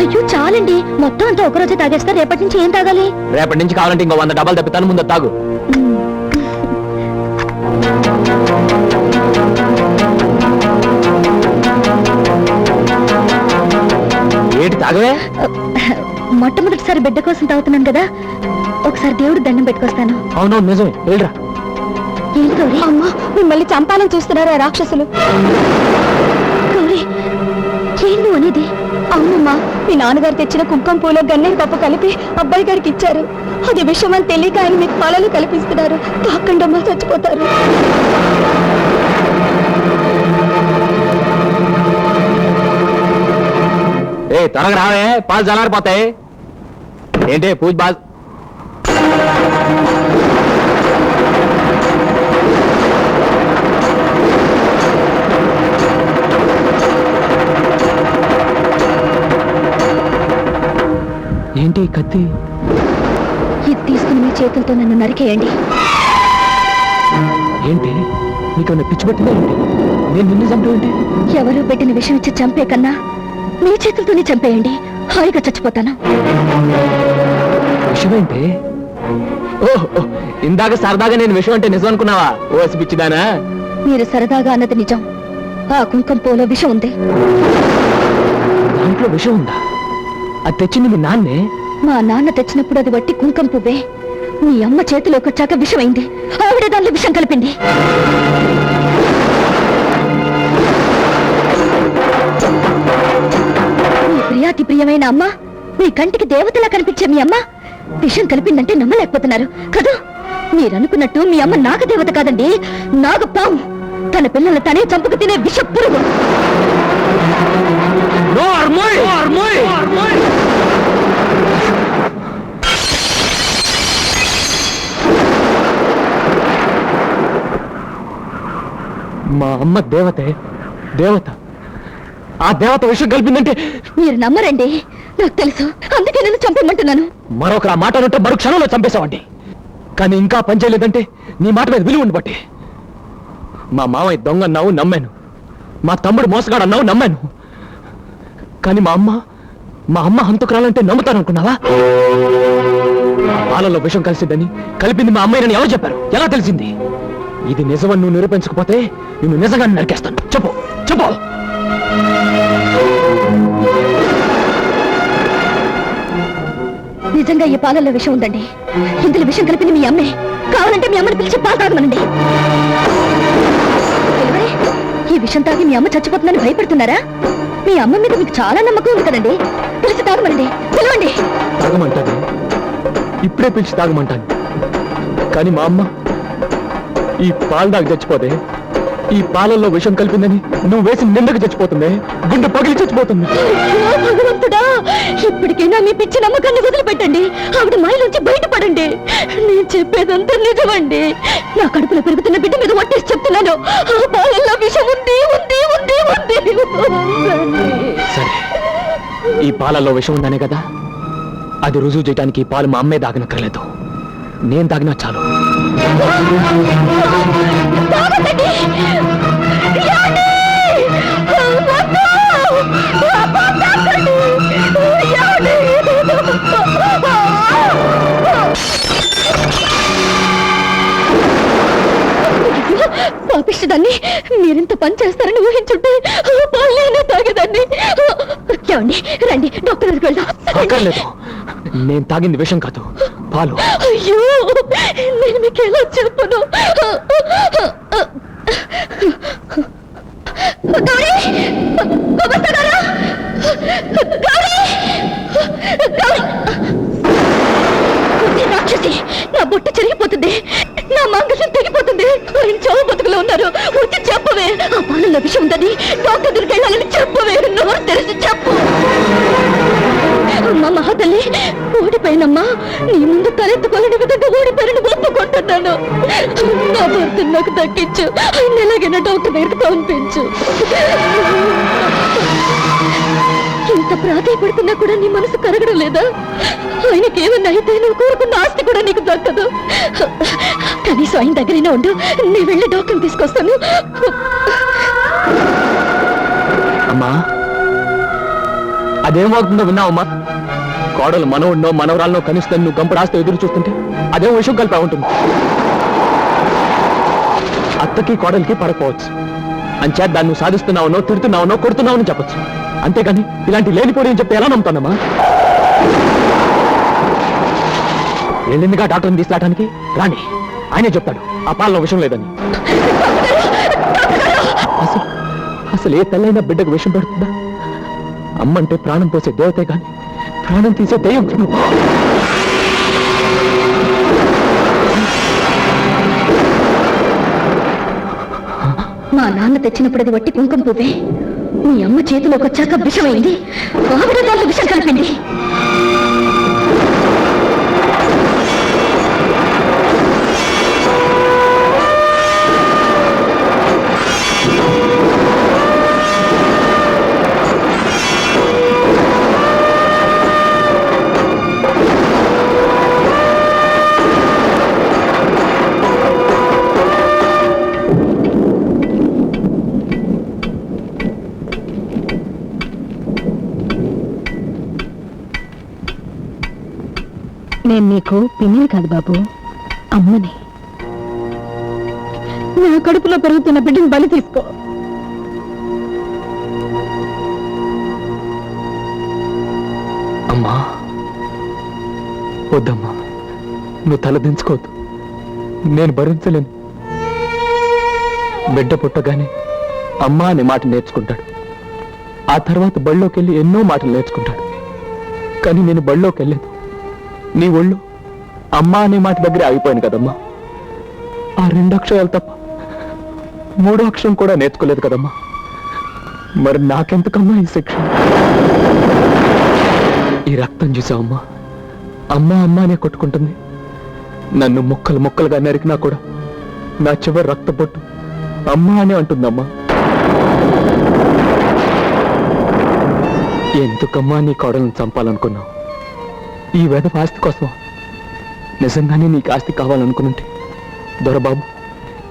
అయ్యో చాలండి. మొత్తం అంతా ఒకరోజే తాగేస్తా రేపటి నుంచి ఏం తాగాలి? రేపటి నుంచి కావాలంటే ఇంకో వంద డబ్బాలు తప్పితాను ముందు తాగు. ఏంటి తాగవే? మొట్టమొదటిసారి బిడ్డ కోసం తాగుతున్నాను కదా. ఒకసారి దేవుడు దండం పెట్టుకొస్తాను. అవునవును నిజమే. వెళ్ళరా. ఏం గౌరీ? అమ్మా మిమ్మల్ని చంపాలని చూస్తున్నారా రాక్షసులు? గౌరీ ఏం నువ్వు అనేది? అవునమ్మా మీ నాన్నగారు తెచ్చిన కుంకుమ పూలో గన్నేరు పప్పు కలిపి అబ్బాయి గారికి ఇచ్చారు. అది విషయం అని తెలియక ఆయన మీకు పాలలో కల్పిస్తున్నారు. తాకండమ్మా చచ్చిపోతారు. ఏ త్వరగా రావే పాలు చల్లారిపోతాయి ఏంటి పూజ బాజ్ ఏంటి ఈ కత్తి? ఇది తీసుకుని మీ చేతులతో నన్ను నరికేయండి. ఏంటి? నీకు పిచ్చి పెట్టిందా ఏంటి? నేను నిన్ను చంపేంటి ఎవరో పెట్టిన విషయం ఇచ్చి చంపే కన్నా మీ చేతులతోనే చంపేయండి. హాయిగా చచ్చిపోతాను. విషయం ఏంటి? ఓ ఓ, ఇందాక సరదాగా నేను విషయం అంటే నిజం అనుకున్నావా? ఓసి పిచ్చిదానా? మీరు సరదాగా అన్నది నిజం. ఆ కుంకుమ పూలో విషం ఉంది. దాంట్లో విషయం ఉందా? అది తెచ్చింది మీ నాన్నే? మా నాన్న తెచ్చినప్పుడు అది వట్టి కుంకం పువ్వే. మీ అమ్మ చేతిలోకి వచ్చాక విషమైంది. ఆవిడ దానిలో విషం కలిపింది. మీ ప్రియాతి ప్రియమైన అమ్మ మీ కంటికి దేవతలా కనిపించే మీ అమ్మ విషం కలిపిందంటే నమ్మలేకపోతున్నారు. కదా మీరనుకున్నట్టు మీ అమ్మ నాగదేవత కాదండి నాగపాము. తన పిల్లల తనే చంపుకు తినే విష పురుగు మా అమ్మ దేవతే దేవత. ఆ దేవత విషయం కలిపిందంటే మీరు నమ్మరండి. నాకు తెలుసు. అందుకే నేను చంపమంటున్నాను. మరొకరు ఆ మాట అంటే మరో క్షణంలో చంపేశావండి. కానీ ఇంకా పని చేయలేదంటే నీ మాట మీద విలువ ఉండబట్టి. మా మామయ్య దొంగ అన్నావు నమ్మాను. మా తమ్ముడు మోసగాడు అన్నావు నమ్మాను. కానీ మా అమ్మ మా అమ్మ హంతకురాలంటే నమ్ముతాను అనుకున్నావా పాలలో విషం కలిసిద్దని కలిపింది మా అమ్మాయినని ఎవరు చెప్పారు? ఎలా తెలిసింది? ఇది నిజమని నువ్వు నిరూపించకపోతే నిన్ను నిజంగా నరికేస్తాను. చెప్పు చెప్పు. నిజంగా ఈ పాలల్లో విషం ఉందండి. ఇందులో విషం కలిపింది మీ అమ్మే. కావాలంటే మీ అమ్మని పిలిచి పాలు తాగమనండి. ఈ విషం తాగి మీ అమ్మ చచ్చిపోతుందని భయపడుతున్నారా? మీ అమ్మ మీద మీకు చాలా నమ్మకం ఉంది కదండి. పిలిచి తాగమండి. పిలవండి. తాగమంటాను. ఇప్పుడే పిలిచి తాగమంటాను. కానీ మా అమ్మ ఈ పాలు దాకా చచ్చిపోతే ఈ పాలల్లో విషం కలిపిందని నువ్వు వేసి నిందకు చచ్చిపోతుంది గుండె పగిలి చచ్చిపోతుంది. భగవంతుడా ఇప్పటికైనా మీ పిచ్చి నమ్మకాన్ని వదిలిపెట్టండి. ఆవిడ మైలోంచి బయటపడండి. నేను చెప్పేదంతా నిజమండి. నా కడుపులో పెరుగుతున్న బిడ్డ మీద ఒట్టేసి చెప్తున్నాను. ఆ పాలల్లో విషం ఉంది ఉంది ఉంది ఉంది. సరే. ఈ పాలల్లో విషం ఉందనే కదా? అది రుజువు చేయడానికి ఈ పాలు మా అమ్మే దాగనక్కర్లేదు. నేను తాగినా చాలు. పాపిష్టదాన్ని మీరింత పని చేస్తారని ఊహించుంటే ఆ పాలు నేనే తాగేదాన్ని? ఏమండి రండి డాక్టర్ దగ్గరికి వెళ్దాం. అక్కర్లేదు. నేను తాగింది విషం కాదు పాలు. అయ్యో నేను మీకు ఎలా చెప్పను గౌరీ వస్తున్నారా గౌరీ గౌరీ ఉంది రాక్షసి నా బొట్టు చెరిగిపోతుంది నా మంగళం తెగిపోతుంది ఆయన చావు బతుకులో ఉన్నారు వచ్చి చెప్పవే. ఆ పాలల్లో విషయం ఉందని డాక్టర్ దగ్గరికి వెళ్ళాలని చెప్పవే. నోరు తెలిసి చెప్పు. అమ్మా మహాతల్లి ఓడిపోయినమ్మా. నీ ముందు తలెత్తుకోలేని విధంగా ఓడిపోయిన ఒప్పుకుంటున్నాను. నా భర్త నాకు దక్కించు. ఆయన ఎలాగైనా డాక్టర్ దగ్గరికి పంపించు. ఇంత ప్రాధాయపడుతున్నా కూడా నీ మనసు కరగడం లేదా? ఆయనకి ఏమన్నా అయితే నువ్వు కోరుకున్న ఆస్తి కూడా నీకు దక్కదు కనీసం ఆయన దగ్గరైనా ఉండు నీ వెళ్ళి డాక్టర్ తీసుకొస్తాను. అమ్మా అదేమవుతుందో విన్నావమ్మా కోడలు మనవుడినో మనవరాలనో కనిస్తాను నువ్వు గంపడు ఆస్తి ఎదురు చూస్తుంటే అదేం విషయం కలిపా ఉంటుంది అత్తకి కోడలికి పడకపోవచ్చు. అంచేత దాన్ని నువ్వు సాధిస్తున్నావునో తిడుతున్నావునో కొడుతున్నావని చెప్పొచ్చు. అంతేగాని ఇలాంటి లేనిపోయి అని చెప్పి ఎలా నమ్ముతానమ్మా? వెళ్ళిందిగా డాక్టర్ని తీసుకురావడానికి రాణి ఆయనే చెప్తాడు. ఆ పాలలో విషయం లేదని. అసలు అసలు ఏ తల్లైనా బిడ్డకు విషం పెడుతుందా? అమ్మంటే ప్రాణం పోసే దేవతే కాని ప్రాణం తీసే దయ్యం మా నాన్న తెచ్చినప్పుడు అది వట్టి కుంకుమ పువ్వే. మీ అమ్మ చేతిలోకి వచ్చాక విషమైంది. ఆవిడ దాంట్లో విషం కలిపింది. నేను నీకు పిన్నిని కాదు బాబు అమ్మని. నా కడుపులో పెరుగుతున్న బిడ్డను బలి తీసుకో. అమ్మా వద్దమ్మా నువ్వు తలదించుకోవద్దు నేను భరించలేను. బిడ్డ పుట్టగానే అమ్మా అనే మాట నేర్చుకుంటాడు. ఆ తర్వాత బళ్ళోకి వెళ్ళి ఎన్నో మాటలు నేర్చుకుంటాడు. కానీ నేను బళ్ళోకి నీ ఒళ్ళు అమ్మా అనే మాట దగ్గరే ఆగిపోయాను కదమ్మా. ఆ రెండు అక్షరాలు తప్ప మూడో అక్షరం కూడా నేర్చుకోలేదు కదమ్మా. మరి నాకెందుకమ్మా ఈ శిక్ష? ఈ రక్తం చూసావమ్మా? అమ్మ అమ్మ అనే కొట్టుకుంటుంది. నన్ను ముక్కలు ముక్కలుగా నరికినా కూడా నా చివరి రక్తపొట్టు అమ్మ అనే అంటుందమ్మా. ఎందుకమ్మా నీ కోడలను చంపాలనుకున్నావు? ఈ వెధ ఆస్తి కోసం నిజంగానే నీకు ఆస్తి కావాలనుకునుంటే. దొరబాబు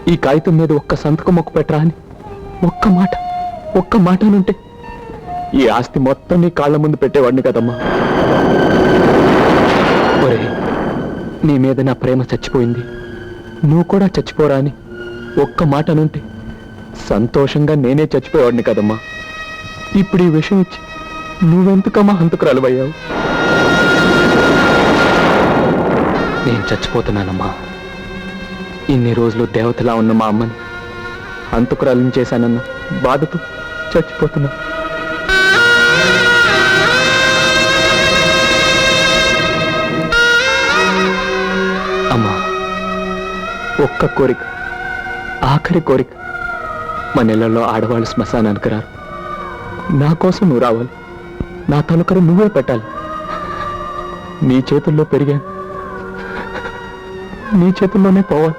ఈ కాగితం మీద ఒక్క సంతకం మొక్కు పెట్టరా అని ఒక్క మాట ఒక్క మాట అనుంటే. ఈ ఆస్తి మొత్తం నీ కాళ్ళ ముందు పెట్టేవాడిని కదమ్మా. ఒరే నీ మీద నా ప్రేమ చచ్చిపోయింది. నువ్వు కూడా చచ్చిపోరా అని ఒక్క మాట అనుంటే. సంతోషంగా నేనే చచ్చిపోయేవాడిని కదమ్మా. ఇప్పుడు ఈ విషయం ఇచ్చి నువ్వెందుకమ్మా హంతకురాలువయ్యావు నేను చచ్చిపోతున్నానమ్మా. ఇన్ని రోజులు దేవతలా ఉన్న మా అమ్మని అంతకురాలను చేశానన్న బాధతో చచ్చిపోతున్నా. అమ్మా ఒక్క కోరిక ఆఖరి కోరిక మా నెలలో ఆడవాళ్ళు శ్మశానానికి రారు. నా కోసం నువ్వు రావాలి. నా తలుకరు నువ్వే పెట్టాలి. నీ చేతుల్లో పెరిగాను నీ చేతుల్లోనే పోవాలి.